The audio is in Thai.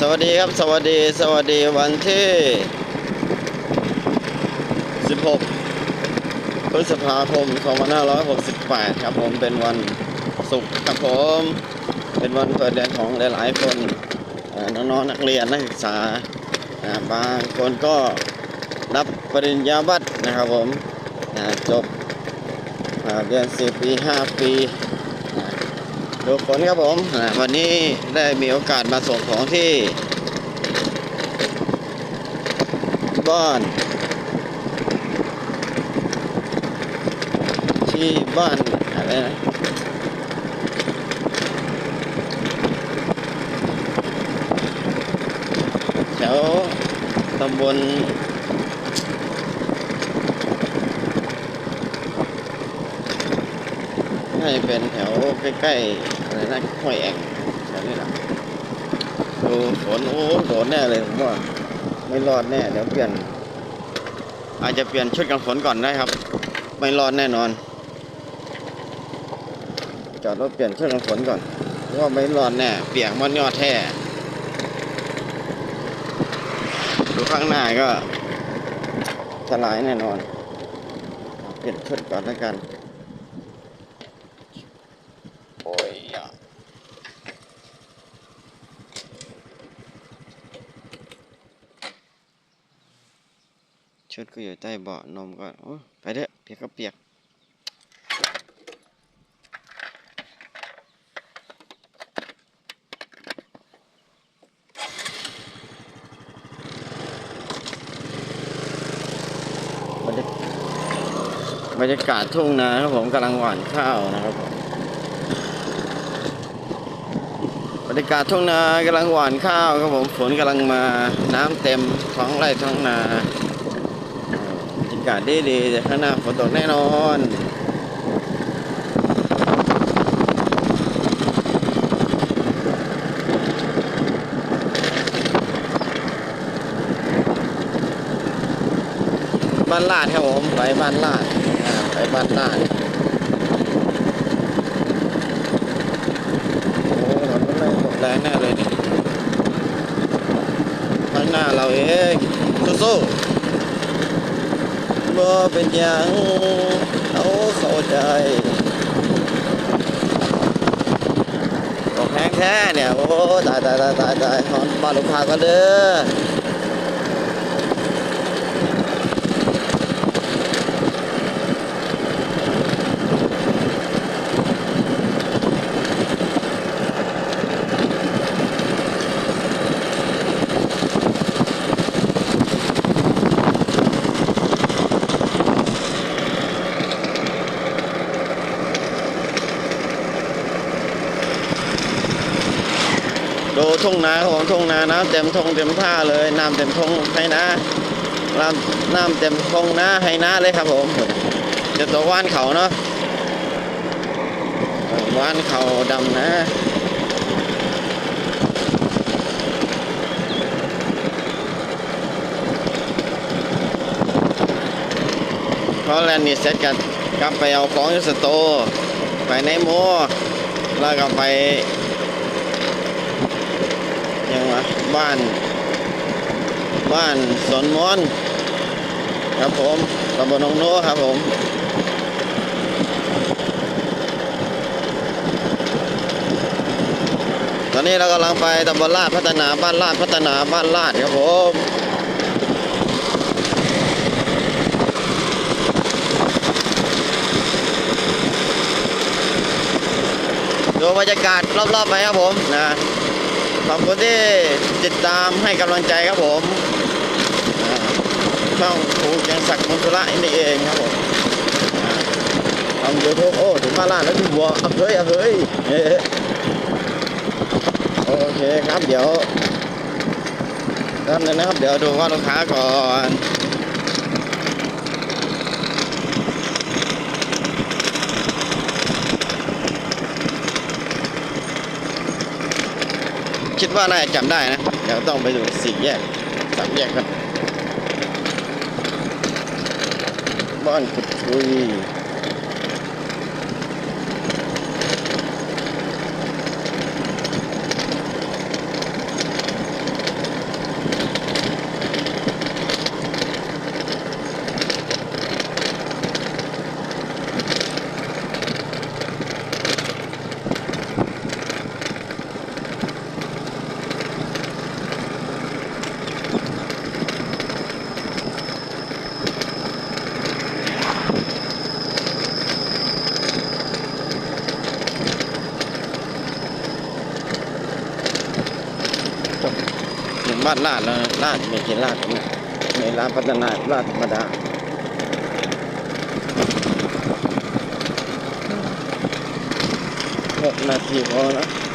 สวัสดีครับ สวัสดี สวัสดีวันที่ 16 พฤษภาคม 2568 ครับผมเป็นวันศุกร์ครับผม เป็นวันเปิดเรียนของหลายๆคนน้องๆนักเรียนนักศึกษาบางคนก็รับปริญญาบัตรนะครับผมจบเรียน4ปี 5 ปีอ่า ดูผลครับผมวันนี้ได้มีโอกาสมาส่งของที่ บ้าน ที่บ้านอะไรนะแถวตำบลน่าจะเป็นแถวใกล้ๆ อะไรนะห้วยแองแถวนี้แหละดูฝนโอ้โดนแน่เลยผมว่าไม่รอดแน่เดี๋ยวเปลี่ยน อาจจะเปลี่ยนชุดกันฝนก่อนได้ครับ ไม่รอดแน่นอนจอดรถเปลี่ยนเครื่องกันฝนก่อนเพราะว่าไม่รอดแน่เปียกมันยอดแท้ดูข้างหน้าก็สลายแน่นอน เปลี่ยนชุดก่อนแล้วกัน โอ้ยอะ ชุดก็อยู่ใต้เบาะนมก็โอ้ไปเถอเปียกก็เปียกบรรยากาศทุ่งนาครับผมกำลังหว่านข้าวนะครับผมบรรยากาศทุ่งนากำลังหว่านข้าวครับผมฝนกำลังมาน้ำเต็มท้องไร่ท้องนาากาศดีดีๆแต่ข้างหน้าฝนตกแน่นอนบ้านลาดครับผมไปบ้านลาดไปบ้านลาดโอ้ถนนแรงตกแรงแน่เลยนี่ข้างหน้าเราเองสู้ๆ บ่เป็นหยังเอาเข้าใจตกแห้งแท้เนี่ย โอ้ ตายตายตายตายตายหอนบาลูกค้ากันเด้อ ดูทุ่งนาครับผมทุ่งนาน้ำเต็มทงเต็มท่าเลยน้ำเต็มทงให้นะน้ำน้ำเต็มทงนะให้นะเลยครับผมเดี๋ยวตัวว่านเขาเนาะว่านเขาดำนะเพราะแลนนี่เสร็จกันกลับไปเอาของที่สโต ไปในโมแล้วก็ไป ยังวะ บ้าน บ้านสวนมอนครับผมตำบลหนองโนครับผมตอนนี้เรากำลังไปตำบลลาดพัฒนาบ้านลาดพัฒนาบ้านลาดครับผมดูบรรยากาศรอบๆไปครับผมนะ ขอบคุณที่ติดตามให้กำลังใจครับผมช่องครูเกียงศักดิ์มณฑละนี่เองครับผมทำยูทูบโอ้ถึงมาล่าแล้วพี่บัวเอาเฮ้ยเอาเฮ้ยโอเคครับเดี๋ยวแป๊บนึงนะครับ เดี๋ยวดูว่าลูกค้าก่อน คิดว่าน่าจะจำได้นะ เดี๋ยวต้องไปดูสี่แยกสามแยกครับ บ้านกุดคุย บ้านลาดแล้วลาดไม่กินลาดนะในลาดพัฒนาลาดธรรมดาหกนาทีพอแล้ว